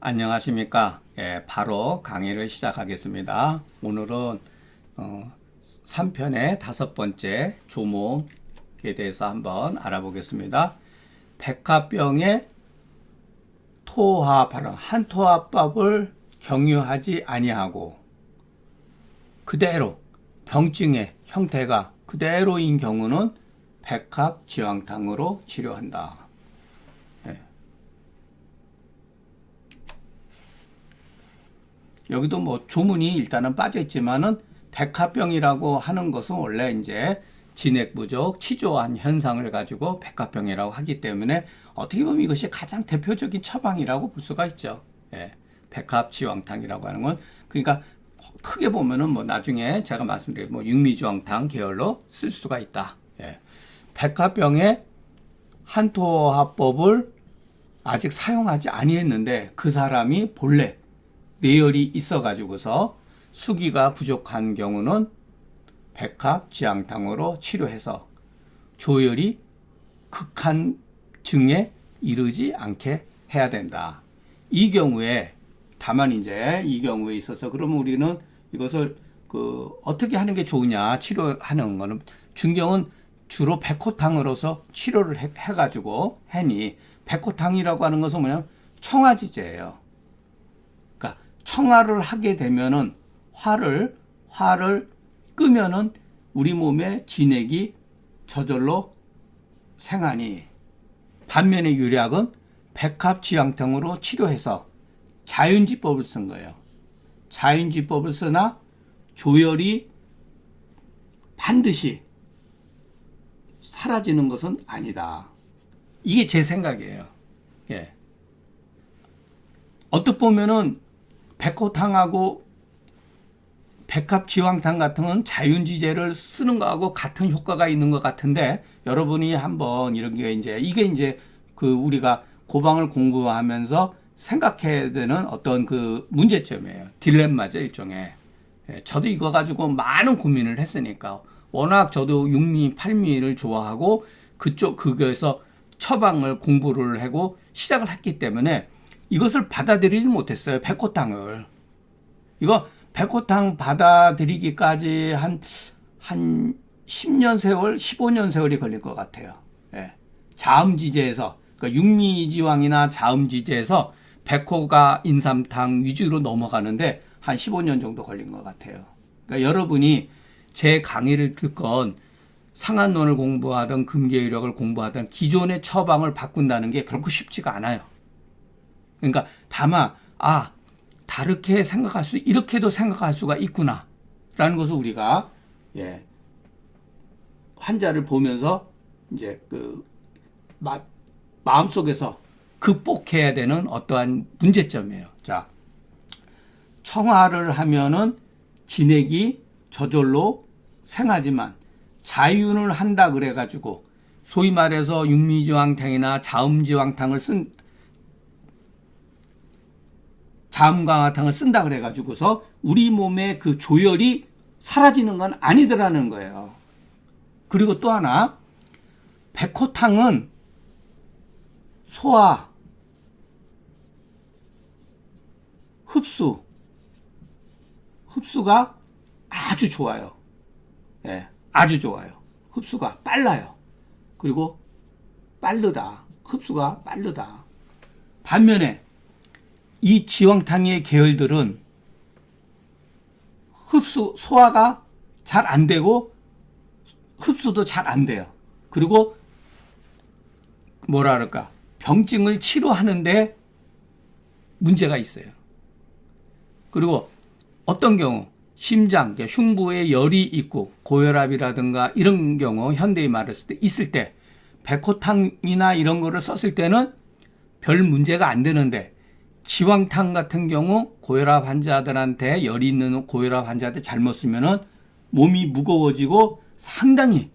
안녕하십니까. 예, 바로 강의를 시작하겠습니다. 오늘은 어, 3편의 다섯 번째 조목에 대해서 한번 알아보겠습니다. 백화병의 토화 발언, 한토화법을 경유하지 아니하고 그대로 병증의 형태가 그대로인 경우는 백합 지황탕으로 치료한다. 여기도 뭐 조문이 일단은 빠져 있지만은 백화병이라고 하는 것은 원래 이제 진액 부족, 치조한 현상을 가지고 백화병이라고 하기 때문에 어떻게 보면 이것이 가장 대표적인 처방이라고 볼 수가 있죠. 예. 백합지왕탕이라고 하는 건 그러니까 크게 보면은 뭐 나중에 제가 말씀드린 뭐 육미지왕탕 계열로 쓸 수가 있다. 예. 백화병의 한토화법을 아직 사용하지 아니했는데 그 사람이 본래 뇌열이 있어가지고서 수기가 부족한 경우는 백합 지향탕으로 치료해서 조열이 극한 증에 이르지 않게 해야 된다. 이 경우에 다만 이제 이 경우에 있어서 그러면 우리는 이것을 그 어떻게 하는 게 좋으냐 치료하는 거는 중경은 주로 백호탕으로서 치료를 해, 해가지고 해니 백호탕이라고 하는 것은 뭐냐면 청아지제예요. 청아를 하게 되면은 화를 화를 끄면은 우리 몸의 진액이 저절로 생하니 반면에 유략은 백합지향탕으로 치료해서 자윤지법을 쓴 거예요. 자윤지법을 쓰나 조열이 반드시 사라지는 것은 아니다. 이게 제 생각이에요. 예. 어떻게 보면은 백호탕하고 백합지황탕 같은 건 자윤지제를 쓰는 거하고 같은 효과가 있는 것 같은데 여러분이 한번 이런 게 이제 이게 이제 그 우리가 고방을 공부하면서 생각해야 되는 어떤 그 문제점이에요. 딜레마죠 일종의. 예, 저도 이거 가지고 많은 고민을 했으니까 워낙 저도 육미, 팔미를 좋아하고 그쪽 그거에서 처방을 공부를 하고 시작을 했기 때문에 이것을 받아들이지 못했어요. 백호탕을. 이거 백호탕 받아들이기까지 한, 한 10년 세월, 15년 세월이 걸릴 것 같아요. 예. 자음지제에서, 그러니까 육미지왕이나 자음지제에서 백호가 인삼탕 위주로 넘어가는데 한 15년 정도 걸린 것 같아요. 그러니까 여러분이 제 강의를 듣건 상한론을 공부하던 금계유력을 공부하던 기존의 처방을 바꾼다는 게 결코 쉽지가 않아요. 그러니까 다만 아 다르게 생각할 수 이렇게도 생각할 수가 있구나라는 것을 우리가 예 환자를 보면서 이제 그 마, 마음속에서 극복해야 되는 어떠한 문제점이에요. 자 청화를 하면은 진액이 저절로 생하지만 자윤을 한다 그래가지고 소위 말해서 육미지왕탕이나 자음지왕탕을 쓴 자음강화탕을 쓴다 그래가지고서 우리 몸의 그 조열이 사라지는 건 아니더라는 거예요. 그리고 또 하나 백호탕은 소화, 흡수, 흡수가 아주 좋아요. 예, 아주 좋아요. 흡수가 빨라요. 그리고 빠르다. 흡수가 빠르다. 반면에 이 지황탕의 계열들은 흡수, 소화가 잘 안 되고 흡수도 잘 안 돼요. 그리고 뭐라 그럴까. 병증을 치료하는데 문제가 있어요. 그리고 어떤 경우 심장, 흉부에 열이 있고 고혈압이라든가 이런 경우 현대인 말했을 때 있을 때 백호탕이나 이런 거를 썼을 때는 별 문제가 안 되는데 지황탕 같은 경우 고혈압 환자들한테 열이 있는 고혈압 환자한테 잘못 쓰면은 몸이 무거워지고 상당히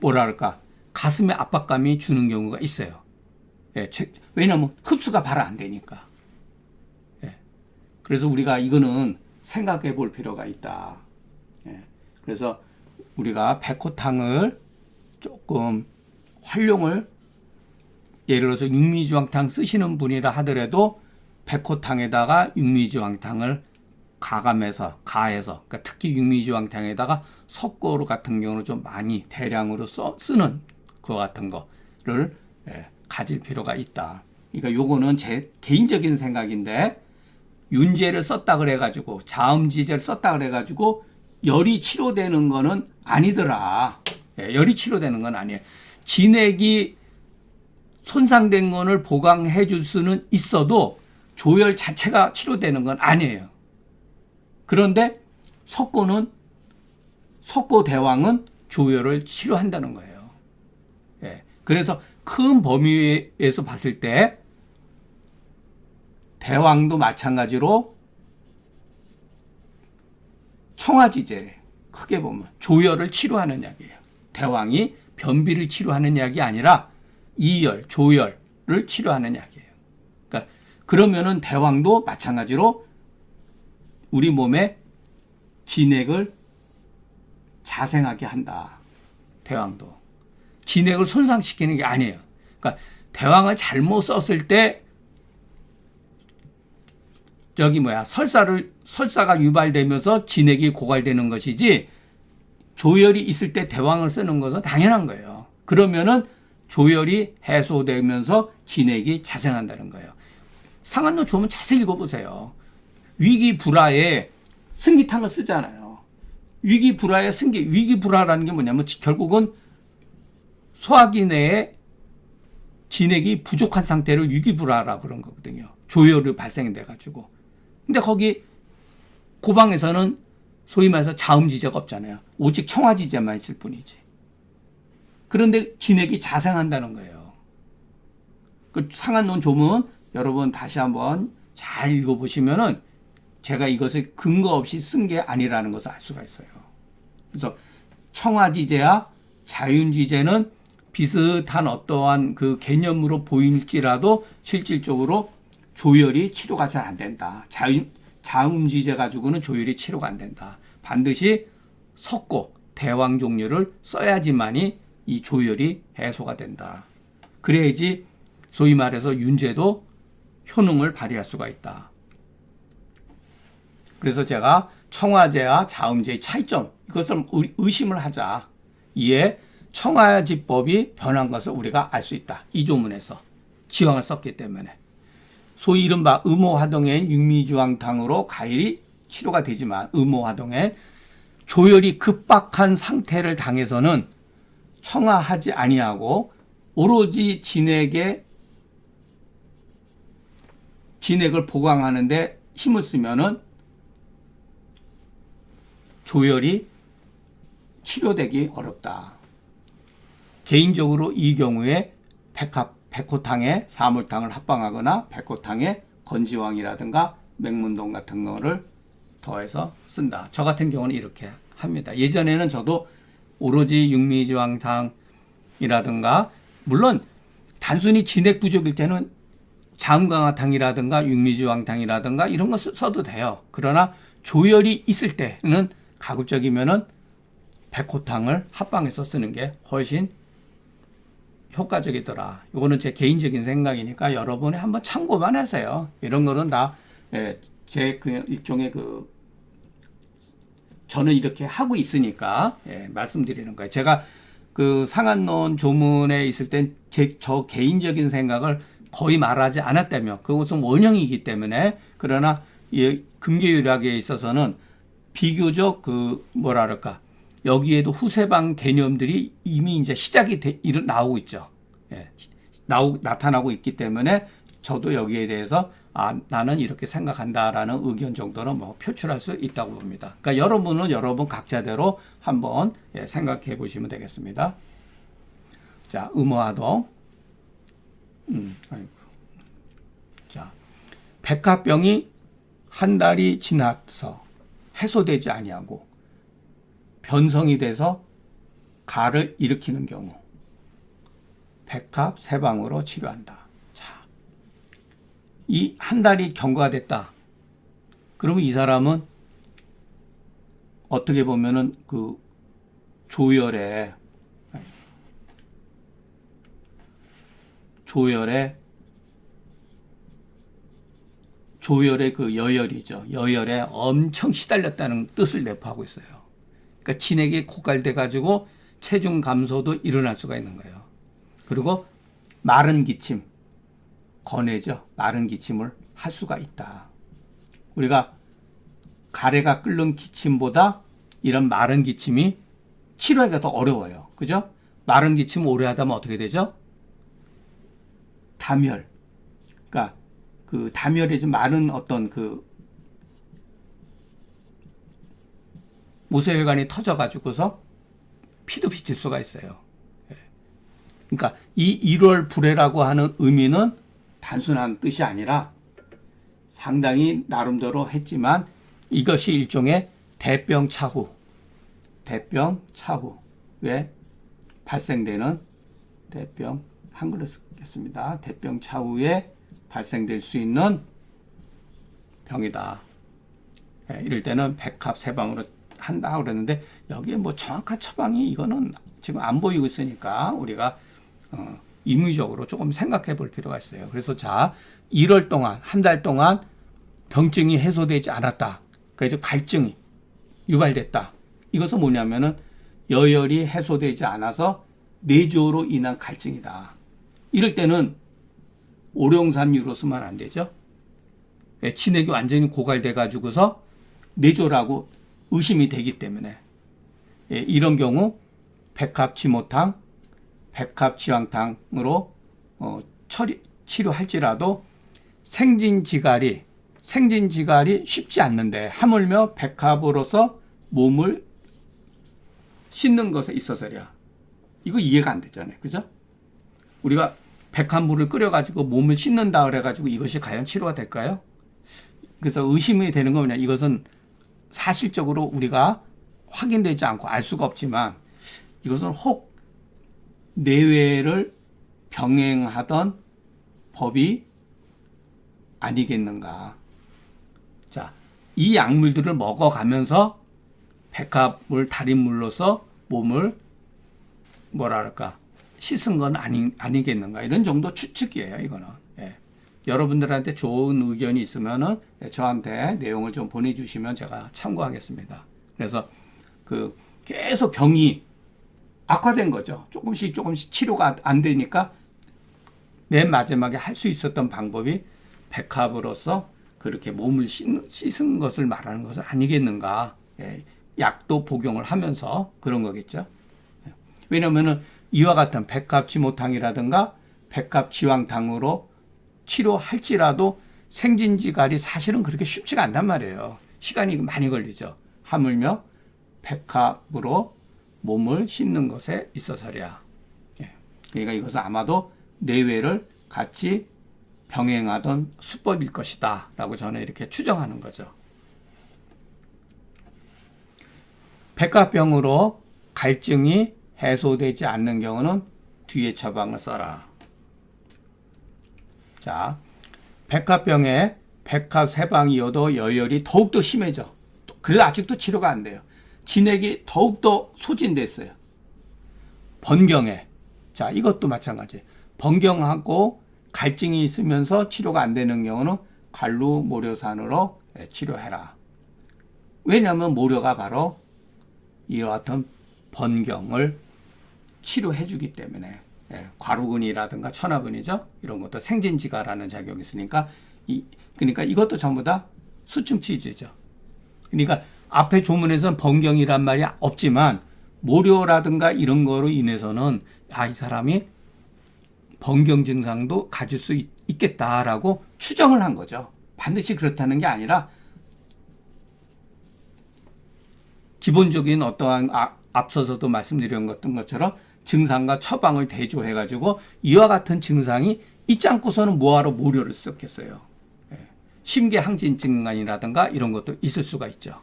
뭐랄까 가슴에 압박감이 주는 경우가 있어요. 예, 왜냐하면 흡수가 바로 안 되니까. 예, 그래서 우리가 이거는 생각해 볼 필요가 있다. 예, 그래서 우리가 백호탕을 조금 활용을 예를 들어서 육미지왕탕 쓰시는 분이라 하더라도 백호탕에다가 육미지왕탕을 가감해서 가해서 그러니까 특히 육미지왕탕에다가 석고로 같은 경우는 좀 많이 대량으로 써, 쓰는 그 같은 거를 예, 가질 필요가 있다. 그러니까 요거는 제 개인적인 생각인데 윤제를 썼다 그래가지고 자음지제를 썼다 그래가지고 열이 치료되는 거는 아니더라. 예, 열이 치료되는 건 아니에요. 진액이 손상된 거를 보강해 줄 수는 있어도 조열 자체가 치료되는 건 아니에요. 그런데 석고는 석고 대왕은 조열을 치료한다는 거예요. 예. 그래서 큰 범위에서 봤을 때 대왕도 마찬가지로 청아지제 크게 보면 조열을 치료하는 약이에요. 대왕이 변비를 치료하는 약이 아니라 이열, 조열을 치료하는 약이에요. 그러니까 그러면은 대왕도 마찬가지로 우리 몸에 진액을 자생하게 한다. 대왕도 진액을 손상시키는 게 아니에요. 그러니까 대왕을 잘못 썼을 때 저기 뭐야 설사를 설사가 유발되면서 진액이 고갈되는 것이지 조열이 있을 때 대왕을 쓰는 것은 당연한 거예요. 그러면은 조열이 해소되면서 진액이 자생한다는 거예요. 상한론 좋으면 자세히 읽어보세요. 위기 불화에 승기탕을 쓰잖아요. 위기 불화에 승기 위기 불화라는 게 뭐냐면 결국은 소화기 내에 진액이 부족한 상태를 위기 불화라 그런 거거든요. 조열이 발생돼 가지고. 근데 거기 고방에서는 소위 말해서 자음지제가 없잖아요. 오직 청화지제만 있을 뿐이지. 그런데 진액이 자생한다는 거예요. 그 상한론 조문 여러분 다시 한번 잘 읽어보시면은 제가 이것을 근거 없이 쓴 게 아니라는 것을 알 수가 있어요. 그래서 청화지제와 자윤지제는 비슷한 어떠한 그 개념으로 보일지라도 실질적으로 조열이 치료가 잘 안 된다. 자윤, 자음지제 가지고는 조열이 치료가 안 된다. 반드시 석고, 대왕 종류를 써야지만이 이 조열이 해소가 된다. 그래야지 소위 말해서 윤제도 효능을 발휘할 수가 있다. 그래서 제가 청화제와 자음제의 차이점 이것을 의심을 하자. 이에 청화지법이 변한 것을 우리가 알 수 있다. 이 조문에서 지왕을 썼기 때문에 소위 이른바 음호화동엔 육미주황탕으로 가일이 치료가 되지만 음호화동엔 조열이 급박한 상태를 당해서는 청화하지 아니하고 오로지 진액에 진액을 보강하는데 힘을 쓰면은 조열이 치료되기 어렵다. 개인적으로 이 경우에 백합, 백호탕에 사물탕을 합방하거나 백호탕에 건지왕이라든가 맹문동 같은 거를 더해서 쓴다. 저 같은 경우는 이렇게 합니다. 예전에는 저도 오로지 육미지왕탕이라든가 물론 단순히 진액 부족일 때는 자음강화탕이라든가 육미지왕탕이라든가 이런 거 써도 돼요. 그러나 조열이 있을 때는 가급적이면은 백호탕을 합방해서 쓰는 게 훨씬 효과적이더라. 이거는 제 개인적인 생각이니까 여러분이 한번 참고만 하세요. 이런 거는 다 제그 일종의 그 저는 이렇게 하고 있으니까 예, 말씀드리는 거예요. 제가 그 상한론 조문에 있을 땐제저 개인적인 생각을 거의 말하지 않았다며 그것은 원형이기 때문에 그러나 이 금계유락에 있어서는 비교적 그 그럴까 여기에도 후세방 개념들이 이미 이제 시작이 돼, 일 나오고 있죠. 예. 나오, 나타나고 있기 때문에 저도 여기에 대해서 아, 나는 이렇게 생각한다라는 의견 정도는 뭐 표출할 수 있다고 봅니다. 그러니까 여러분은 여러분 각자대로 한번 예, 생각해 보시면 되겠습니다. 자, 음호화동. 음, 아이고. 자, 백화병이 한 달이 지나서 해소되지 아니하고 변성이 돼서 가를 일으키는 경우 백합 세 방으로 치료한다. 자, 이한 달이 경과가 됐다. 그러면 이 사람은 어떻게 보면은 그 조열에 조열의 조열의 그 여열이죠. 여열에 엄청 시달렸다는 뜻을 내포하고 있어요. 그러니까 진액이 고갈돼 가지고 체중 감소도 일어날 수가 있는 거예요. 그리고 마른 기침 권해죠. 마른 기침을 할 수가 있다. 우리가 가래가 끓는 기침보다 이런 마른 기침이 치료하기가 더 어려워요. 그죠? 마른 기침 오래 하다 보면 어떻게 되죠? 담혈. 그러니까 그 담혈이 좀 많은 어떤 그 모세혈관이 터져가지고서 피도 비칠 수가 있어요. 예. 그러니까 이 1월 불해라고 하는 의미는 단순한 뜻이 아니라 상당히 나름대로 했지만 이것이 일종의 대병 차후, 대병 차후에 발생되는 대병 한글로 쓰겠습니다. 대병 차후에 발생될 수 있는 병이다. 예, 이럴 때는 백합 세방으로 한다 그랬는데 여기에 뭐 정확한 처방이 이거는 지금 안 보이고 있으니까 우리가 어, 임의적으로 조금 생각해 볼 필요가 있어요. 그래서 자 1월 동안 한 달 동안 병증이 해소되지 않았다. 그래서 갈증이 유발됐다. 이것은 뭐냐면은 여열이 해소되지 않아서 내조로 인한 갈증이다. 이럴 때는 오룡산 유로 쓰면 안 되죠. 예, 진액이 완전히 고갈돼 가지고서 내조라고 의심이 되기 때문에 예, 이런 경우 백합 지모탕, 백합 지황탕으로 어, 처리, 치료할지라도 생진 지갈이 생진 지갈이 쉽지 않는데 하물며 백합으로서 몸을 씻는 것에 있어서야 이거 이해가 안 되잖아요, 그죠? 우리가 백합물을 끓여가지고 몸을 씻는다 그래가지고 이것이 과연 치료가 될까요? 그래서 의심이 되는 거냐 이것은 사실적으로 우리가 확인되지 않고 알 수가 없지만 이것은 혹 내외를 병행하던 법이 아니겠는가. 자, 이 약물들을 먹어가면서 백합물 달인물로서 몸을 뭐랄까 씻은 건 아니, 아니겠는가 이런 정도 추측이에요 이거는 예. 여러분들한테 좋은 의견이 있으면은 저한테 내용을 좀 보내주시면 제가 참고하겠습니다 그래서 그 계속 병이 악화된 거죠 조금씩 조금씩 치료가 안 되니까 맨 마지막에 할 수 있었던 방법이 백합으로서 그렇게 몸을 씻은 것을 말하는 것은 아니겠는가 예. 약도 복용을 하면서 그런 거겠죠 예. 왜냐면은 이와 같은 백합지모탕이라든가 백합지왕탕으로 치료할지라도 생진지갈이 사실은 그렇게 쉽지가 않단 말이에요. 시간이 많이 걸리죠. 하물며 백합으로 몸을 씻는 것에 있어서랴. 예. 그러니까 이것은 아마도 내외를 같이 병행하던 수법일 것이다. 라고 저는 이렇게 추정하는 거죠. 백합병으로 갈증이 해소되지 않는 경우는 뒤에 처방을 써라. 자, 백합병에 백합 세방이어도 여열이 더욱더 심해져. 그래 아직도 치료가 안 돼요. 진액이 더욱더 소진됐어요. 번경에 자 이것도 마찬가지. 번경하고 갈증이 있으면서 치료가 안 되는 경우는 갈루 모료산으로 예, 치료해라. 왜냐하면 모료가 바로 이와 같은 번경을 치료해주기 때문에 예, 과루근이라든가 천화근이죠 이런 것도 생진지가라는 작용이 있으니까 이 그러니까 이것도 전부 다 수충 치즈죠. 그러니까 앞에 조문에서는 번경이란 말이 없지만 모료라든가 이런 거로 인해서는 아 이 사람이 번경 증상도 가질 수 있, 있겠다라고 추정을 한 거죠. 반드시 그렇다는 게 아니라 기본적인 어떠한 아, 앞서서도 말씀드린 것처럼 증상과 처방을 대조해 가지고 이와 같은 증상이 있지 않고서는 뭐하러 모료를 썼겠어요. 예. 심계항진증간이라든가 이런 것도 있을 수가 있죠.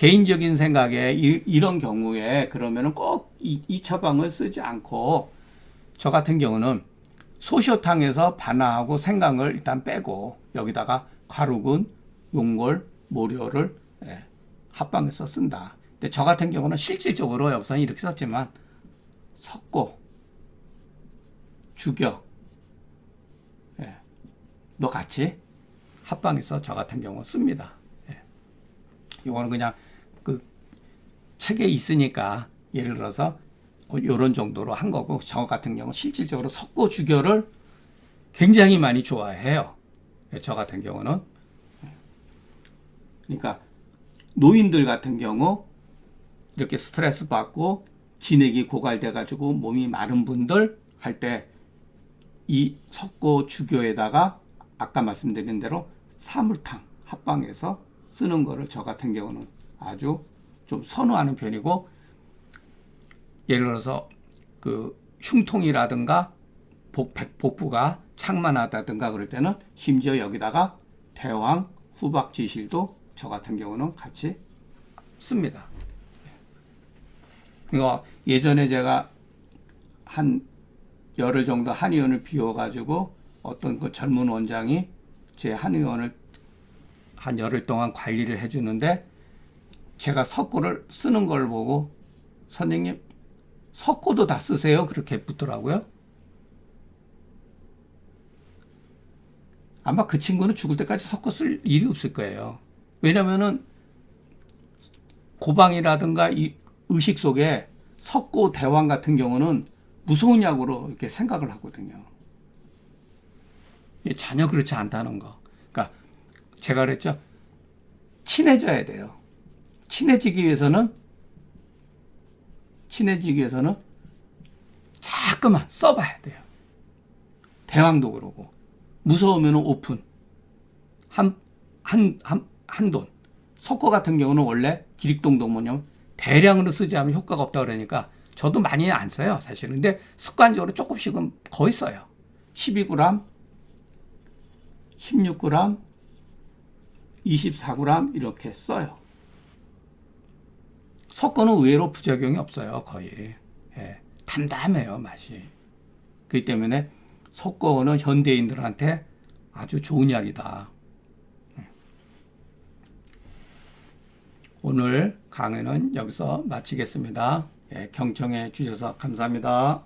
네. 개인적인 생각에 이, 런 경우에 그러면은 꼭 이 이 처방을 쓰지 않고 저 같은 경우는 소시오탕에서 반화하고 생강을 일단 빼고 여기다가 과루근, 용골, 모료를 예, 합방해서 쓴다. 근데 저 같은 경우는 실질적으로 여기서는 이렇게 썼지만 섞고 죽여. 예. 너 같이 합방해서 저 같은 경우 씁니다. 예. 이거는 그냥 그 책에 있으니까 예를 들어서 이런 정도로 한 거고 저 같은 경우 실질적으로 석고 주교를 굉장히 많이 좋아해요. 예, 저 같은 경우는 그러니까 노인들 같은 경우 이렇게 스트레스 받고 진액이 고갈돼 가지고 몸이 마른 분들 할 때 이 석고 주교에다가 아까 말씀드린 대로 사물탕 합방해서 쓰는 거를 저 같은 경우는 아주 좀 선호하는 편이고 예를 들어서 그 흉통이라든가 복, 백- 복부가 창만하다든가 그럴 때는 심지어 여기다가 대왕 후박지실도 저 같은 경우는 같이 씁니다. 이거 예전에 제가 한 열흘 정도 한의원을 비워가지고 어떤 그 젊은 원장이 제 한의원을 한 열흘 동안 관리를 해주는데 제가 석고를 쓰는 걸 보고 선생님 석고도 다 쓰세요 그렇게 묻더라고요. 아마 그 친구는 죽을 때까지 석고 쓸 일이 없을 거예요. 왜냐면은 고방이라든가 이 의식 속에 석고 대왕 같은 경우는 무서운 약으로 이렇게 생각을 하거든요. 전혀 그렇지 않다는 거. 그러니까 제가 그랬죠. 친해져야 돼요. 친해지기 위해서는 친해지기 위해서는 자꾸만 써봐야 돼요. 대왕도 그러고 무서우면 오픈 한 한 한 한 돈. 석고 같은 경우는 원래 기릭동도 뭐냐면 대량으로 쓰지 않으면 효과가 없다 그러니까 저도 많이 안 써요 사실은 근데 습관적으로 조금씩은 거의 써요 12g 16g 24g 이렇게 써요 석고는 의외로 부작용이 없어요 거의. 예, 담담해요 맛이. 그렇기 때문에 석고는 현대인들한테 아주 좋은 약이다. 오늘 강의는 여기서 마치겠습니다. 예, 경청해 주셔서 감사합니다.